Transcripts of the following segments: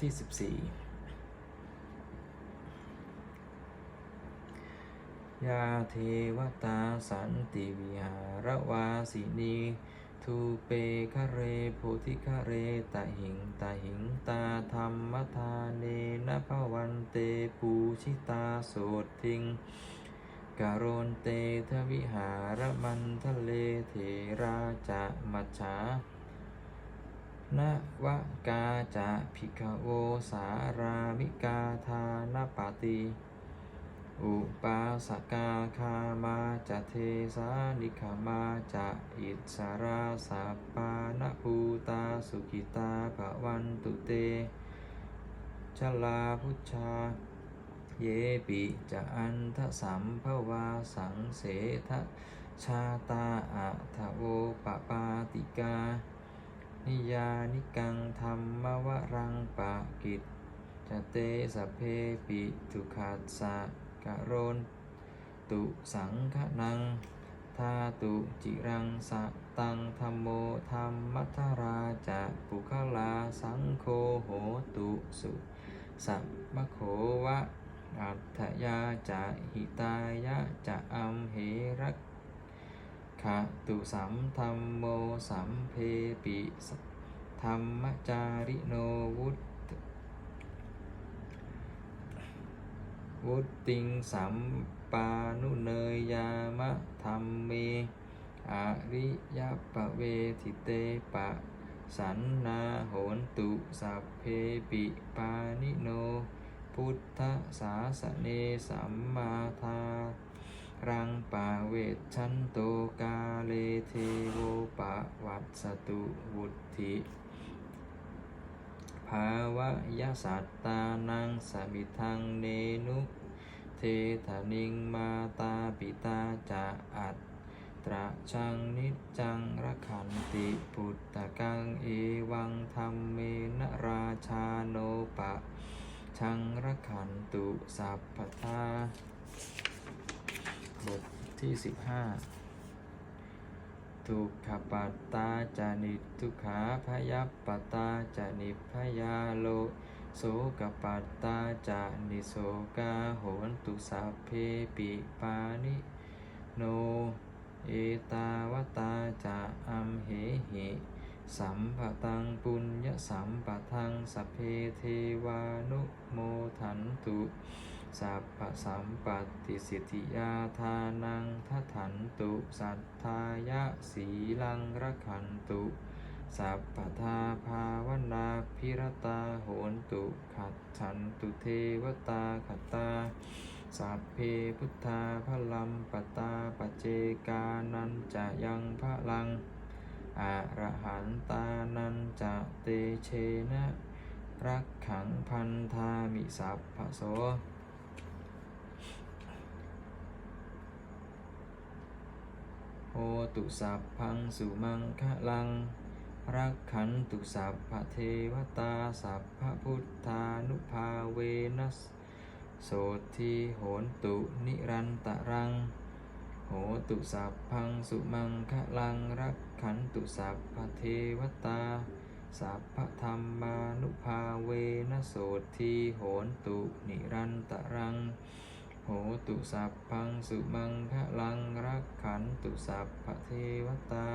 ที่สิบสี่ยาเทวตาสันติวิหารวาสินีทูเปคะเรโพธิคะเรตะหิงตะหิงตาธรรมทาเนนะภวันเตปูชิตาโสทิงกโรนเตทวิหารมันทะเลเถราจะมัจฉา นวกาจะภิกโวสารามิกาทานปาติ อุปาสกาคามาจะเทสานิคามาจะอิสราสัปปานภูตาสุกิตาภวันตุเตชลาพุชา เยปิจะอันทสัมภวาสังเสทชาตาอะทโวปปาติกา นิยานิกังธรรมวรังปะกิจจะเตสพเพปิทุขัสสะกะโรนตุสังขนังทาตุจิรังสะตังธรรมโมธรรมมัทราจะปุคลาสังโฆโหตุสุสัมมโขวะอัตถยาจะหิตายะจะอัมเหรัก ขะตุสัมธรรมโมสัมเพปิสธรรมจาริโนวุตวุตติงสัมปานุเนยยามะธรรมเมอริยปะเวทิเตปะ สันนาโหนตุสัพเพปิปานิโน พุทธศาสเนสัมมาทา รังปาเวชชันโตกาเลเทโวปะวัตสตุวุธิภาวะยสัตตานังสมิทังเนนุเทธนิงมาตาปิตาจะอัตตระชังนิจจังรักขันติพุทธกังเอวังธรรมเมนราชาโนปะชังรักขันตุสัพพทา บทที่สิบห้าทุกขปัตตาจานิทุกขาพยัปปตาจานิพยาโลโสกปัตตาจานิโสกาโหนตุสัพเพปิปานิโนเอตาวตาจะอัมเหหิสัมปตังปุญญสัมปทังสพเพเทวานุโมทันตุ สัพพสัมปติสิทธิยาทานังทัถันตุสัทธายะสีลังรักขันตุสัพพทาภาวนาพิรตาโหนตุขัดฉันตุเทวตาขตาสัพเพพุทธาพลัมปตาปเจกานันจะยังพระลังอะระหันตานันจะเตเชนะรักขังพันธามิสัพพโส โห ตุสัพพังสุมังคะลัง รักขันตุสัพพเทวตาสัพพพุทธานุภาเวนัสโสทีโหนตุนิรันตรัง โหตุสัพพังสุมังคะลัง รักขันตุสัพพเทวตาสัพพธรรมานุภาเวนะโสทีโหนตุนิรันตรัง หตุสัพพังสุมังคะลังรักขันตุสัพพะเทวตา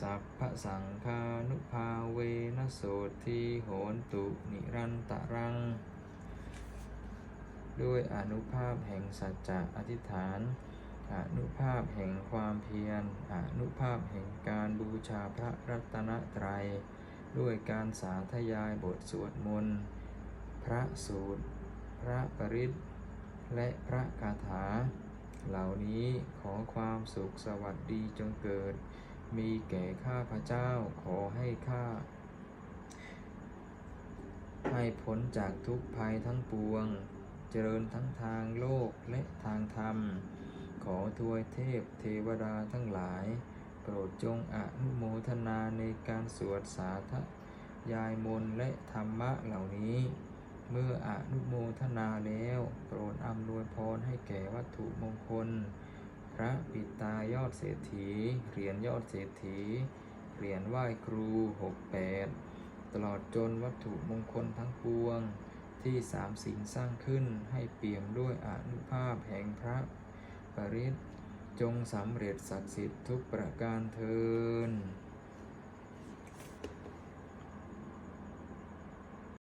สัพพะสังฆานุภาเวนะโสทีโหนตุนิรันตรัง ด้วยอนุภาพแห่งสัจจะอธิษฐานอนุภาพแห่งความเพียรอนุภาพแห่งการบูชาพระรัตนตรัย ด้วยการสาธยายบทสวดมนต์ พระสูตร พระปริต และพระคาถา เหล่านี้ขอความสุขสวัสดีจงเกิด มีแก่ข้าพระเจ้าขอให้ข้าให้พ้นจากทุกภัยทั้งปวง เจริญทั้งทางโลกและทางธรรม ขอทวยเทพเทวดาทั้งหลาย โปรดจงอนุโมทนาในการสวดสาธยายมนและธรรมะเหล่านี้ เมื่ออนุโมทนาแล้วโปรดอำนวยพรให้แก่วัตถุมงคล พระปิตายอดเศรษฐี เหรียญยอดเศรษฐี เหรียญไหว้ครูหกแปดตลอดจนวัตถุมงคลทั้งปวง ที่สามสิ่งสร้างขึ้นให้เปี่ยมด้วยอนุภาพแห่งพระปริศจงสำเร็จศักดิ์สิทธิ์ทุกประการเทิน